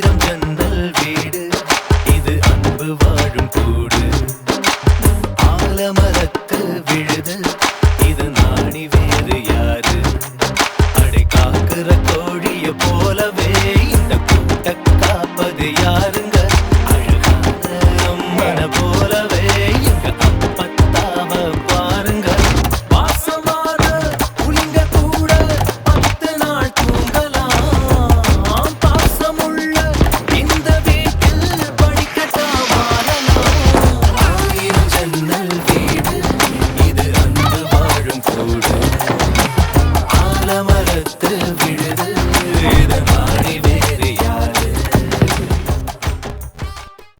ஆயிரம் ஜன்னல் வீடு. இது அன்பு வாழும் கூடு. ஆலமரத்து விழுது. இது நாணி வேறு யாரு? அடை காக்குற கோழிய போலவே இந்த கூட்ட காப்பது யாருங்க Leader.